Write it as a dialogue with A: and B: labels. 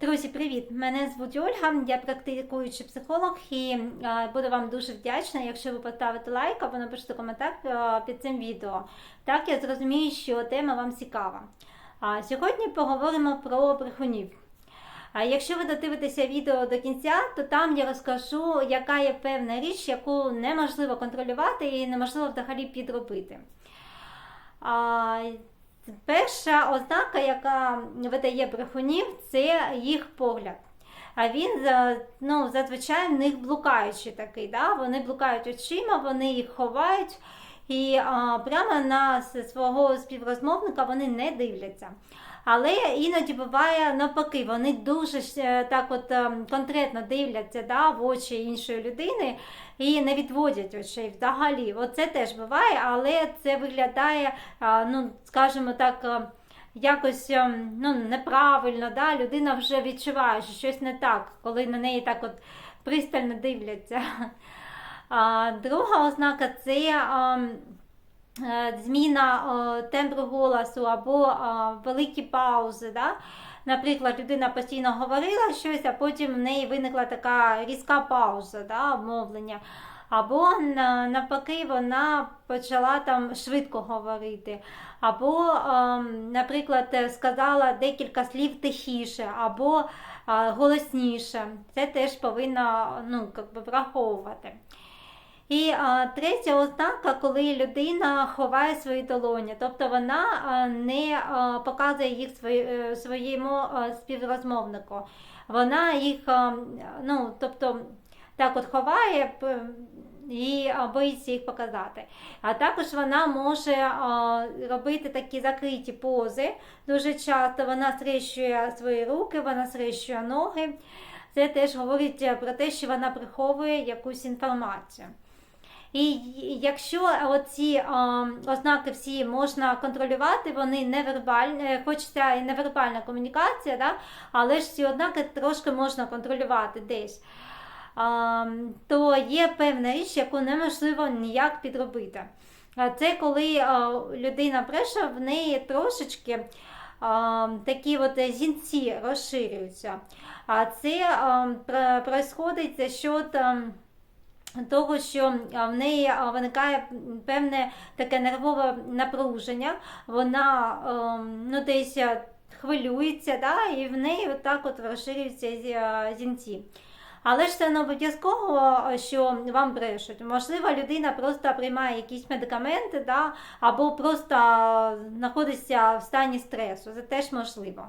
A: Друзі, привіт! Мене звуть Ольга, я практикуючий психолог і е, буду вам дуже вдячна, якщо ви поставите лайк або напишете коментар е, під цим відео. Так я зрозумію, що тема вам цікава. Сьогодні поговоримо про брехунів. Якщо ви додивитеся відео до кінця, то там я розкажу, яка є певна річ, яку неможливо контролювати і неможливо взагалі підробити. Перша ознака, яка видає брехунів, це їх погляд. А він ну, зазвичай в них блукаючий такий. Да? Вони блукають очима, вони їх ховають і а, прямо на свого співрозмовника вони не дивляться. Але іноді буває навпаки, вони дуже е, так от е, конкретно дивляться да, в очі іншої людини і не відводять очей взагалі. Оце теж буває, але це виглядає, ну, скажімо так, е, якось е, ну, неправильно. Да? Людина вже відчуває, що щось не так, коли на неї так от пристально дивляться. Друга ознака це. е, Зміна тембру голосу або великі паузи. Да? Наприклад, людина постійно говорила щось, а потім в неї виникла така різка пауза, да, мовлення. Або навпаки, вона почала там швидко говорити. Або, наприклад, сказала декілька слів тихіше, або голосніше. Це теж повинно ну, враховувати. І а, третя ознака, коли людина ховає свої долоні, тобто вона не а, показує їх свої, е, своєму а, співрозмовнику. Вона їх, а, ну, тобто, так от ховає і боїться їх показати. А також вона може а, робити такі закриті пози. Дуже часто вона срещує свої руки, вона срещує ноги. Це теж говорить про те, що вона приховує якусь інформацію. І якщо оці а, ознаки всі можна контролювати, вони невербальні, хоч це і невербальна комунікація, да, але ж ці ознаки трошки можна контролювати десь, то є певна річ, яку неможливо ніяк підробити. Це коли людина бреше, в неї трошечки такі от зінці розширюються. А це происходить за счет. Того, що в неї виникає певне таке нервове напруження, вона ем, ну, десь хвилюється, да, і в неї отак от розширюються зінці. Але ж це не обов'язково, що вам брешуть. Можливо, людина просто приймає якісь медикаменти, да, або просто знаходиться в стані стресу. Це теж можливо.